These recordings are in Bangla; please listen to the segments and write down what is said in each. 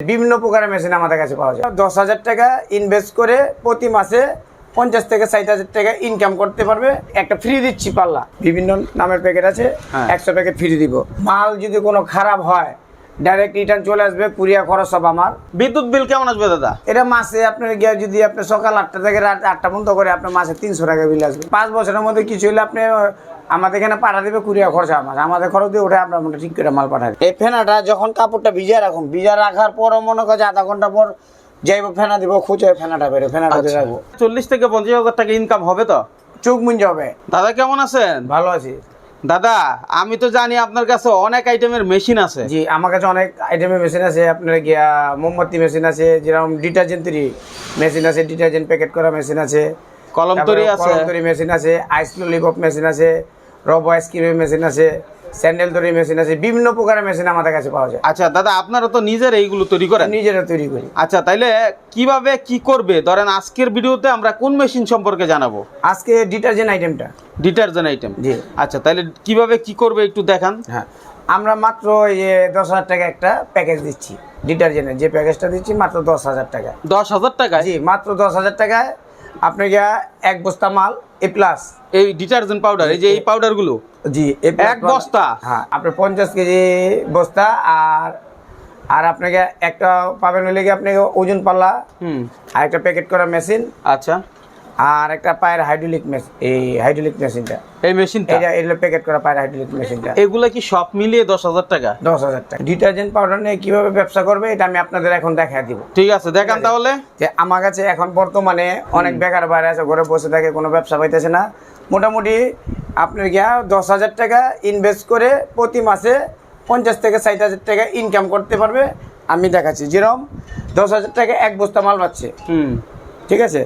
বিভিন্ন প্রকারের মেশিন আমাদের কাছে পাওয়া যায়। দশ হাজার টাকা ইনভেস্ট করে প্রতি মাসে পঞ্চাশ থেকে ষাট হাজার টাকা ইনকাম করতে পারবে। একটা ফ্রি দিচ্ছি পাল্লা। বিভিন্ন নামের প্যাকেট আছে হ্যাঁ। একশো প্যাকেট ফ্রি দিব। মাল যদি কোনো খারাপ হয় ডাইরেক্ট রিটার্ন চলে আসবে কুরিয়া খরচ সব আমার। বিদ্যুৎ বিল কেমন আসবে দাদা? এটা মাসে আপনার গিয়ে যদি আপনি সকাল আটটা থেকে রাত আটটা পর্যন্ত করে আপনার মাসে তিনশো টাকা বিল আসবে। পাঁচ বছরের মধ্যে কিছু হলে আপনি আমাদের এখানে পাঠা দেবে কুড়িয়া খরচা আমার। আমাদের খরচ দিয়ে ওঠে আমরা ঠিক করে মাল পাঠাই এই ফেনাটা যখন কাপড়টা ভিজা রাখুন ভিজা রাখার পরও মনে করছে আধা ঘণ্টা পর যাইব ফেনা দিব খুঁজে ফেনাটা বেরো ফেনাটা দিয়ে রাখব। চল্লিশ থেকে পঞ্চাশ হাজার টাকা ইনকাম হবে তো? চোখ মুঞ্জ হবে। দাদা কেমন আছেন? ভালো আছি। দাদা আমি তো জানি আপনার কাছে অনেক আইটেমের মেশিন আছে। জি আমার কাছে অনেক আইটেমের মেশিন আছে। আপনার গিয়া মোমবাতি মেশিন আছে যেরকম ডিটারজেন্ট তৈরি মেশিন আছে ডিটারজেন্ট প্যাকেট করা মেশিন আছে। কলম তৈরি আছে। কলম তৈরি মেশিন আছে আইস ললিপপ মেশিন আছে। রব আইসক্রিমের মেশিন আছে স্যান্ডেল তৈরি মেশিন আছে বিভিন্ন প্রকারের মেশিন আমাদের কাছে পাওয়া যায়। আচ্ছা দাদা আপনারা তো নিজের এইগুলো তৈরি করেন? নিজেরা তৈরি করি। আচ্ছা তাইলে কীভাবে কি করবে? ধরেন আজকের ভিডিওতে আমরা কোন মেশিন সম্পর্কে জানাব? আজকে ডিটারজেন্ট আইটেমটা। Detergent item? জি। আচ্ছা তাইলে কীভাবে কি করবে একটু দেখান। হ্যাঁ আমরা মাত্র এই যে দশ হাজার টাকা একটা প্যাকেজ দিচ্ছি ডিটারজেন্টের। যে প্যাকেজটা দিচ্ছি মাত্র দশ হাজার টাকা। দশ হাজার টাকায়? জি মাত্র দশ হাজার টাকায় আপনাকে এক বস্তা মাল এ প্লাস এই ডিটারজেন্ট পাউডার এই যে এই পাউডারগুলো জি এক বস্তা? হ্যাঁ আপনার পঞ্চাশ কেজি বস্তা আর আর আপনাকে একটা পাবেন হলে গিয়ে আপনাকে ওজন পাল্লা হুম। আর একটা প্যাকেট করা মেশিন আচ্ছা। আর একটা পায়ের হাইড্রোলিক মেশিন এই হাইড্রোলিক মেশিনটা এই মেশিনটা এটা এগুলো প্যাকেট করা পায়ের হাইড্রোলিক মেশিনটা এগুলা কি সব মিলিয়ে দশ হাজার টাকা? দশ হাজার টাকা। ডিটারজেন্ট পাউডার নিয়ে কীভাবে ব্যবসা করবে এটা আমি আপনাদের এখন দেখা দিব। ঠিক আছে দেখান তাহলে। যে আমার কাছে এখন বর্তমানে অনেক বেকার বাইরে আছে ঘরে বসে থাকে কোনো ব্যবসা পাইতেছে না। মোটামুটি আপনার গিয়া দশ হাজার টাকা ইনভেস্ট করে প্রতি মাসে পঞ্চাশ থেকে ষাট হাজার টাকা ইনকাম করতে পারবে। আমি দেখাচ্ছি যেরকম দশ হাজার টাকা এক বস্তা মাল পাচ্ছে। হুম। ঠিক আছে?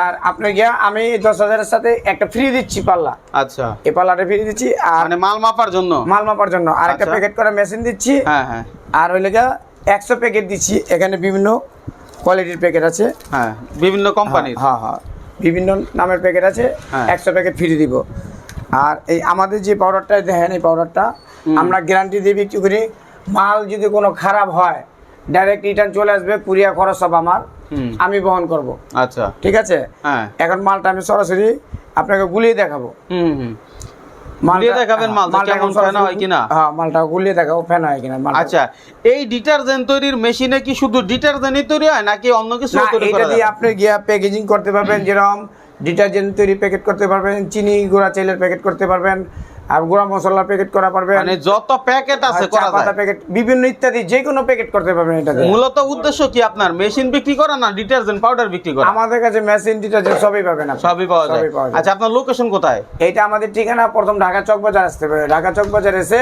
আর আপনার গিয়া আমি দশ হাজারের সাথে একটা ফ্রি দিচ্ছি পাল্লা। আচ্ছা। এই পাল্লাটা ফ্রি দিচ্ছি আর মানে মাল মাপার জন্য? মাল মাপার জন্য। আর একটা আচ্ছা। প্যাকেট করা মেশিন দিচ্ছি হ্যাঁ হ্যাঁ। আর হইলে গিয়া একশো প্যাকেট দিচ্ছি। এখানে বিভিন্ন কোয়ালিটির প্যাকেট আছে। হ্যাঁ বিভিন্ন কোম্পানির হ্যাঁ হ্যাঁ বিভিন্ন নামের প্যাকেট আছে হ্যাঁ। একশো প্যাকেট ফ্রি দিব। আর এই আমাদের যে পাউডারটা দেখেন এই পাউডারটা আমরা গ্যারান্টি দিয়ে বিক্রি করি মাল যদি কোনো খারাপ হয় ডাইরেক্ট রিটার্ন চলে আসবে কুরিয়া খরচ সব আমার। আমি বহন করব। আচ্ছা। ঠিক আছে? হ্যাঁ। এখন মালটা আমি সরাসরি আপনাকে গুলিয়ে দেখাবো। গুলিয়ে দেখাবেন মালটা কেমন ফেনা হয় কিনা? হ্যাঁ মালটা গুলিয়ে দেখাবো ফেনা হয় কিনা। আচ্ছা এই ডিটারজেন্ট তৈরির মেশিনে কি শুধু ডিটারজেন্টই তৈরি হয় নাকি অন্য কিছু তৈরি এটা দিয়ে আপনি গিয়া প্যাকেজিং করতে পারবেন যেরকম ডিটারজেন্ট তৈরি প্যাকেট করতে পারবেন চিনি গুঁড়া চাইলের প্যাকেট করতে পারবেন আর গুঁড়া মশলার প্যাকেট করা পারবেন। মানে যত প্যাকেট আছে করা পাতা প্যাকেট বিভিন্ন ইত্যাদি যে কোনো প্যাকেট করতে পারবেন এটা মূলত উদ্দেশ্য কি আপনার? মেশিন বিক্রি করা না ডিটারজেন্ট পাউডার বিক্রি করা? আমাদের কাছে মেশিন ডিটারজেন্ট সবই পাবেন আপনি। সবই পাওয়া যায়। যায়। আচ্ছা আপনার লোকেশন কোথায়? এইটা আমাদের ঠিকানা প্রথম ঢাকা চক বাজার আসতে হবে ঢাকা চক বাজার এসে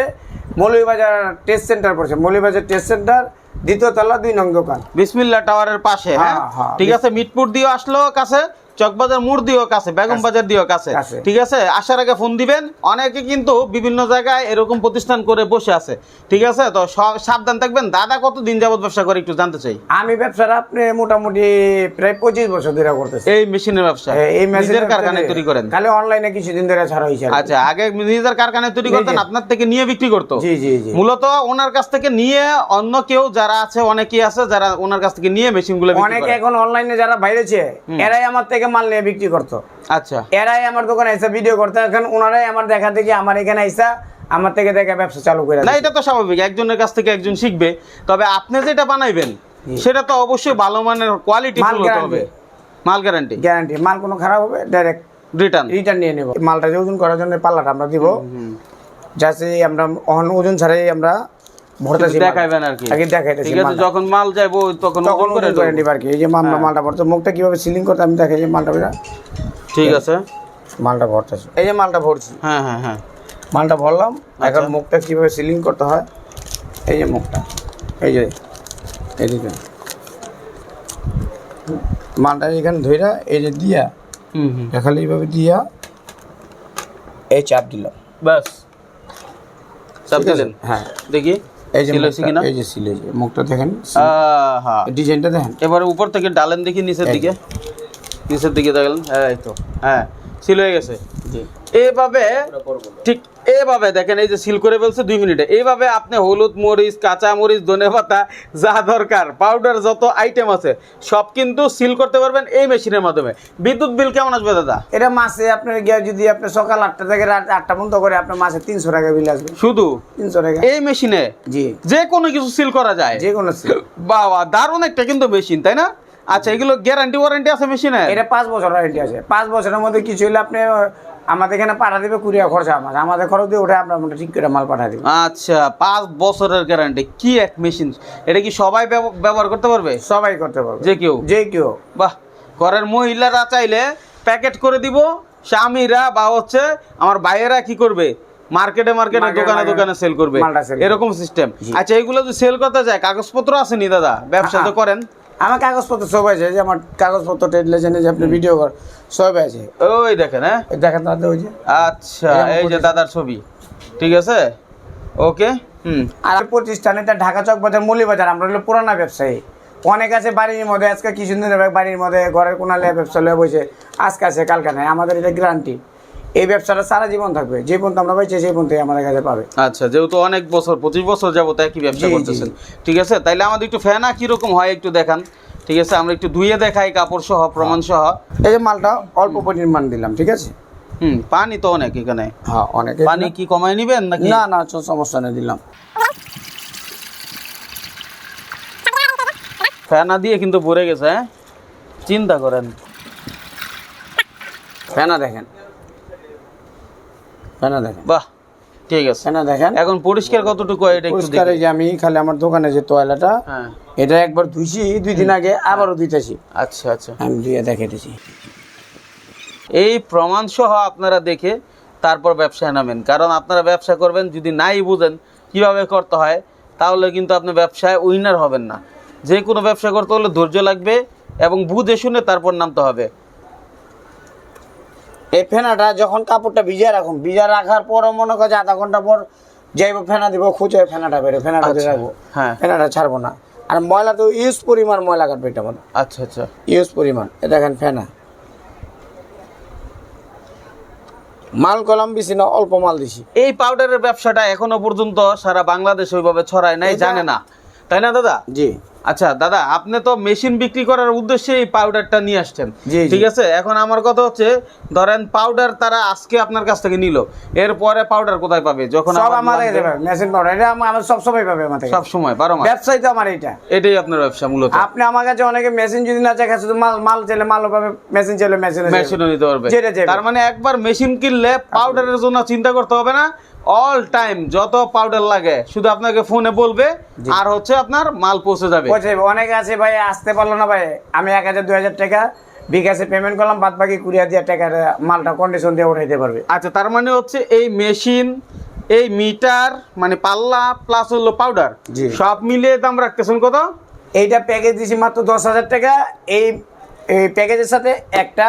মৌলভীবাজার টেস্ট সেন্টার পড়ছে। মৌলভীবাজার টেস্ট সেন্টার দ্বিতীয় তলা দুই নং দোকান। বিসমিল্লা টাওয়ারের পাশে হ্যাঁ? হ্যাঁ, হ্যাঁ। ঠিক আছে মিটপুর দিয়ে আসলো কাছে। চকবাজার মোড় দিয়েও কাছে বেগম বাজার দিয়েও কাছে। ঠিক আছে? আসার আগে ফোন দিবেন। অনেকে কিন্তু বিভিন্ন জায়গায় এরকম প্রতিষ্ঠান করে বসে আছে। ঠিক আছে? তো সাবধান থাকবেন। দাদা কত দিন যাবত ব্যবসা করে একটু জানতে চাই। আমি ব্যবসাটা আপনি মোটামুটি প্রায় পঁচিশ বছর ধরে করতেছি। এই মেশিনের ব্যবসা? এই নিজের মেশিনের কারখানায় তৈরি করেন? খালি অনলাইনে কিছুদিন ধরে ছাড়া হয়েছে আচ্ছা আগে নিজের কারখানায় তৈরি করতেন আপনার থেকে নিয়ে বিক্রি করতো? জি জি জি। মূলত ওনার কাছ থেকে নিয়ে অন্য কেউ যারা আছে অনেকেই আছে যারা ওনার কাছ থেকে নিয়ে মেশিনগুলো অনেকে এখন অনলাইনে যারা বাইরেছে এরাই আমার থেকে মাল নিয়ে বিক্রি করতো। আচ্ছা। এরাই আমার দোকানে এসে ভিডিও করতো এখন ওনারাই আমার দেখা দেখি আমার এখানে আইসা আমার থেকে দেখে ব্যবসা চালু করে না এটা তো স্বাভাবিক একজনের কাছ থেকে একজন শিখবে। তবে আপনি যেটা বানাইবেন সেটা তো অবশ্যই ভালো মানের কোয়ালিটি হবে। মাল গ্যারান্টি গ্যারান্টি মাল কোনো খারাপ হবে ডাইরেক্ট রিটার্ন রিটার্ন নিয়ে নেব। মালটা যে ওজন করার জন্য পাল্লাটা আমরা দিব। যাতে আমরা ওজন ছাড়াই আমরা ভরতেছি মাল। দেখাইবেন আর কি। আগে ঠিক আছে। যখন মাল যাইবো তখন তখন করে করে নিব আর কি? এই যে আমরা মালটা ভরতে মুখটা কীভাবে সিলিং করতে আমি দেখাই যে মালটা ঠিক আছে। মালটা ভরতেছি। এই যে মালটা ভরছি। হ্যাঁ হ্যাঁ হ্যাঁ। মালটা ভরলাম এখন আচ্ছা। মুখটা কীভাবে সিলিং করতে হয় এই যে মুখটা। এই যে এদিকে। মালটা এখানে ধইরা এই যে দিয়া হুম হুম। খালি এইভাবে দিয়া এই চাপ দিলাম। বাস চাপ দিলেন? হ্যাঁ। দেখি। এই যে কিনা? এই যে সিলে মুখটা দেখেন হ্যাঁ ডিজাইনটা দেখেন। এবারে উপর থেকে ডালেন দেখি নিচের দিকে। নিচের দিকে দেখলেন এই তো। হ্যাঁ সিল হয়ে গেছে। এভাবে ঠিক এভাবে দেখেন এই যে সিল করে ফেলছে দুই মিনিটে। এইভাবে আপনি হলুদ মরিচ কাঁচা মরিচ ধনে পাতা যা দরকার পাউডার যত আইটেম আছে সব কিন্তু সিল করতে পারবেন এই মেশিনের মাধ্যমে। বিদ্যুৎ বিল কেমন আসবে দাদা? এটা মাসে আপনার গিয়ে যদি আপনি সকাল আটটা থেকে রাত আটটা পর্যন্ত করে আপনার মাসে তিনশো টাকা বিল আসবে। শুধু? তিনশো টাকা। এই মেশিনে জি। যে কোনো কিছু সিল করা যায়? যে কোনো সিল। বাবা দারুণ একটা কিন্তু মেশিন তাই না? আচ্ছা এগুলো গ্যারান্টি ওয়ারেন্টি আছে মেশিনে এটা পাঁচ বছর ওয়ারেন্টি আছে। পাঁচ বছরের মধ্যে কিছু হলে আপনি আমাদের এখানে পাঠা দিবে কুড়িয়া খরচা আমার আমাদের খরচ দিয়ে আপনার মধ্যে ঠিক করে মাল পাঠা দিবে। আচ্ছা পাঁচ বছরের গ্যারান্টি কি এক মেশিন এটা কি সবাই ব্যবহার করতে পারবে? সবাই করতে পারবে। যে কেউ? যে কেউ। বাহ ঘরের মহিলারা চাইলে প্যাকেট করে দিব। স্বামীরা বা হচ্ছে আমার ভাইয়েরা কি করবে? মার্কেটে মার্কেটে দোকানে দোকানে সেল করবে। এরকম সিস্টেম আচ্ছা এগুলো যদি সেল করতে যায় কাগজপত্র আছে নি দাদা? ব্যবসা তো। করেন। আমার কাগজপত্র সব আছে যে আমার কাগজপত্র ট্রেড লাইসেন্স যে আপনি ভিডিও কর সব আছে। ওই দেখেন হ্যাঁ? এই দেখেন তাতে ওই যে। আচ্ছা এই যে দাদার ছবি। ঠিক আছে? ওকে? হুম। আর প্রতিষ্ঠান এটা ঢাকা চক বাজার মলি বাজার আমরা হলো পুরানা ব্যবসায়ী। অনেক আছে বাড়ির মধ্যে আজকে কিছুদিন বাড়ির মধ্যে ঘরের কোনালে ব্যবসা লয়ে বসে আজকে আছে কালকে নাই আমাদের এটা গ্যারান্টি এই ব্যবসাটা সারা জীবন থাকবে। যে পর্যন্ত আমরা পাইছি সেই পর্যন্তই আমাদের কাছে পাবে। আচ্ছা যেহেতু অনেক বছর পঁচিশ বছর যাবত একই ব্যবসা করতেছেন। ঠিক আছে? তাইলে আমাদের একটু ফেনা কীরকম হয় একটু দেখান। ঠিক আছে? আমরা একটু ধুয়ে দেখাই কাপড় সহ প্রমাণ সহ এই যে মালটা অল্প পরিমাণ দিলাম ঠিক আছে? হুম পানি তো অনেক এখানে। হ্যাঁ অনেক পানি কি কমায় নিবেন নাকি? না না চ- সমস্যা নেই দিলাম। ফেনা দিয়ে কিন্তু ভরে গেছে হ্যাঁ? চিন্তা করেন। ফেনা দেখেন। ফেনা দেখেন? বাহ ঠিক আছে। ফেনা দেখেন? এখন পরিষ্কার কতটুকু এটা একটু পরিষ্কার এই যে আমি খালি আমার দোকানে যে টয়লেটা হ্যাঁ। এটা একবার ধুইছি দুই দিন আগে আবারও ধুইতেছি। আচ্ছা আচ্ছা। আমি ধুয়ে দেখাইতেছি। এই প্রমাণ সহ আপনারা দেখে তারপর ব্যবসায় নামেন। কারণ আপনারা ব্যবসা করবেন যদি নাই বুঝেন কীভাবে করতে হয় তাহলে কিন্তু আপনি ব্যবসায় উইনার হবেন না। যে কোনো ব্যবসা করতে হলে ধৈর্য লাগবে এবং বুঝে শুনে তারপর নামতে হবে। এই ফেনাটা যখন কাপড়টা ভিজা রাখুন ভিজা রাখার পর মনে করে যে আধা ঘণ্টা পর যাইব ফেনা দিব খুঁজে ফেনাটা বেরো ফেনাটা দিয়ে আচ্ছা, রাখব। হ্যাঁ। ফেনাটা ছাড়বো না। আর ময়লা তো ইউজ পরিমাণ ময়লা কাটবে এটা মনে আচ্ছা আচ্ছা। ইউজ পরিমাণ। এ দেখেন ফেনা। মাল কলম বেশি না অল্প মাল দিছি। এই পাউডারের ব্যবসাটা এখনও পর্যন্ত সারা বাংলাদেশ ওইভাবে ছড়ায় নাই জানে না। তাই না দাদা? জি। আচ্ছা দাদা আপনি তো মেশিন বিক্রি করার উদ্দেশ্যে এই পাউডারটা নিয়ে আসছেন। ঠিক আছে? এখন আমার কথা হচ্ছে ধরেন পাউডার তারা আজকে আপনার কাছ থেকে নিল এরপরে পাউডার কোথায় পাবে? যখন সব আমার? মেশিন পাউডার এটা আমার সব সময় পাবে আমার সব সময় বারো মাস। ব্যবসায়ী তো আমার এটা এটাই আপনার ব্যবসা মূলত। আপনি আমার কাছে অনেকে মেশিন যদি না চাই শুধু মাল মাল চাইলে মালও পাবে মেশিন চাইলে মেশিন মেশিনও নিতে পারবে। তার মানে একবার মেশিন কিনলে পাউডারের জন্য চিন্তা করতে হবে না অল টাইম যত পাউডার লাগে শুধু আপনাকে ফোনে বলবে আর হচ্ছে আপনার মাল পৌঁছে যাবে। অনেক আছে ভাই আসতে পারল না ভাই। আমি এক হাজার দুই হাজার টাকা বিকাশে পেমেন্ট করলাম বাদ বাকি কুড়ি হাজার টাকার মালটা কন্ডিশন দিয়ে উঠাইতে পারবে। আচ্ছা তার মানে হচ্ছে এই মেশিন এই মিটার মানে পাল্লা প্লাস হলো পাউডার। সব মিলিয়ে দাম রাখতেছেন কত? এইটা প্যাকেজ দিছি মাত্র দশ হাজার টাকা। এই প্যাকেজের সাথে একটা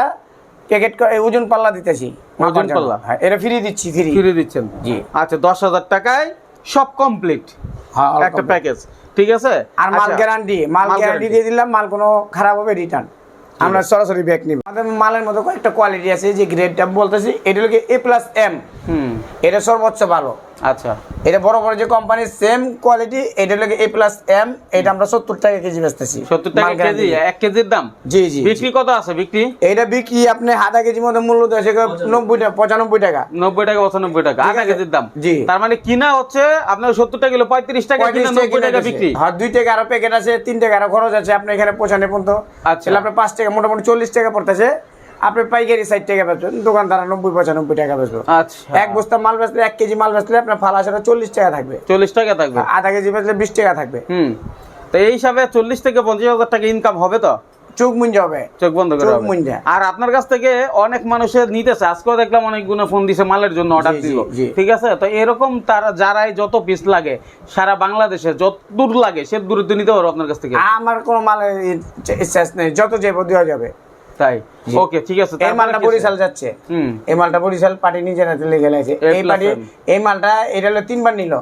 প্যাকেট ওজন পাল্লা দিতেছি। ওজন পাল্লা? হ্যাঁ এটা ফ্রি দিচ্ছি ফ্রি। ফ্রি দিচ্ছেন? জি। আচ্ছা দশ হাজার টাকায় সব কমপ্লিট হ্যাঁ একটা প্যাকেজ ঠিক আছে? আর মাল আচ্ছা। গ্যারান্টি মাল মাল গ্যারান্টি দিয়ে দিলাম মাল কোনো খারাপ হবে রিটার্ন আমরা সরাসরি ব্যাক নিব। আমাদের মালের মধ্যে কয়েকটা কোয়ালিটি আছে যে গ্রেডটা বলতেছি এটা হলো এ প্লাস এম এটা সর্বোচ্চ ভালো। আচ্ছা। এটা বড় বড় যে কোম্পানির সেম কোয়ালিটি এটা হলো এ প্লাস এম এটা আমরা সত্তর টাকা কেজি বেচতেছি। সত্তর টাকা কেজি এক কেজির দাম? জি জি। বিক্রি কত আছে বিক্রি? এটা বিক্রি আপনি আধা কেজির মধ্যে মূল্য দেশে নব্বই টাকা পঁচানব্বই টাকা। নব্বই টাকা পঁচানব্বই টাকা আধা কেজির দাম। জি। তার মানে কিনা হচ্ছে আপনার সত্তর টাকা কিলো পঁয়ত্রিশ টাকা কিনা নব্বই টাকা বিক্রি। আর দুই টাকা আরও প্যাকেট আছে তিন টাকা আরও খরচ আছে আপনি এখানে পৌঁছানে পর্যন্ত। আচ্ছা। তাহলে আপনার পাঁচ টাকা মোটামুটি চল্লিশ টাকা পড়তেছে। আপনি পাইকারি ষাট টাকা বেচবেন দোকানদার নব্বই পঁচানব্বই টাকা বেচবে। আচ্ছা। এক বস্তা মাল বেচলে এক কেজি মাল বেচলে আপনার ফালা সেটা চল্লিশ টাকা থাকবে। চল্লিশ টাকা থাকবে? আধা কেজি বেচলে বিশ টাকা থাকবে। হুম। তো এই হিসাবে চল্লিশ থেকে পঞ্চাশ হাজার টাকা ইনকাম হবে তো? চোখ মুঞ্জ হবে। চোখ বন্ধ করে চোখ। মুঞ্জা। আর আপনার কাছ থেকে অনেক মানুষের নিতেছে। আজকেও দেখলাম অনেকগুলো ফোন দিছে মালের জন্য অর্ডার দিল। ঠিক আছে? তো এরকম তারা যারাই যত পিস লাগে সারা বাংলাদেশে যত দূর লাগে সে দূরত্ব নিতে পারব আপনার কাছ থেকে? আমার কোনো মাল শেষ নেই। যত যাব দেওয়া যাবে। তাই? ওকে ঠিক আছে এই মালটা বরিশাল যাচ্ছে। এই মালটা বরিশাল পার্টি নিজে রাতে লেগে গেছে। এই পার্টি এই মালটা এটা হলো তিনবার নিল।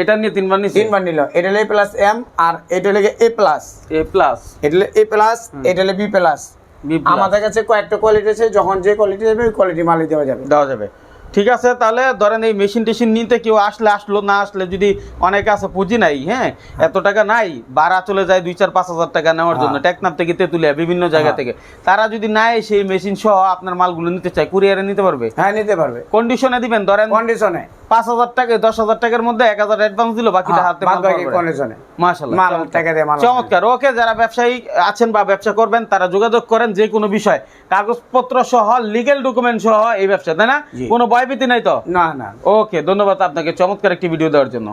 এটা নিয়ে তিনবার নিচ্ছে তিনবার নিল। এটা হলো এ প্লাস এম আর এটা হলো এ প্লাস এ প্লাস এটা হলো এ প্লাস এটা হলো বি প্লাস বি প্লাস। আমাদের কাছে কয়েকটা কোয়ালিটি আছে যখন যে কোয়ালিটি যাবে ওই কোয়ালিটি মালই দেওয়া যাবে। দেওয়া যাবে। ঠিক আছে তাহলে ধরেন এই মেশিন টেশিন নিতে কেউ আসলে আসলো না আসলে যদি অনেকে আছে পুঁজি নাই হ্যাঁ? এত টাকা নাই বাড়া চলে যায় দুই চার পাঁচ হাজার টাকা নেওয়ার জন্য হ্যাঁ। টেকনাফ থেকে তেতুলিয়া বিভিন্ন জায়গা হ্যাঁ। থেকে। তারা যদি নাই সেই মেশিন সহ আপনার মালগুলো নিতে চায় কুরিয়ারে নিতে পারবে? হ্যাঁ নিতে পারবে। কন্ডিশনে দিবেন ধরেন কন্ডিশনে পাঁচ হাজার টাকা দশ হাজার টাকার মধ্যে এক হাজার অ্যাডভান্স দিল বাকিটা হ্যাঁ, হাতে চমৎকার। ওকে যারা ব্যবসায়ী আছেন বা ব্যবসা করবেন তারা যোগাযোগ করেন যে কোনো বিষয়। কাগজপত্র সহ লিগেল ডকুমেন্ট সহ এই ব্যবসা তাই না। কোনো ভয়ভীতি নাই তো? না না। ওকে ধন্যবাদ আপনাকে। চমৎকার একটি ভিডিও দেওয়ার জন্য।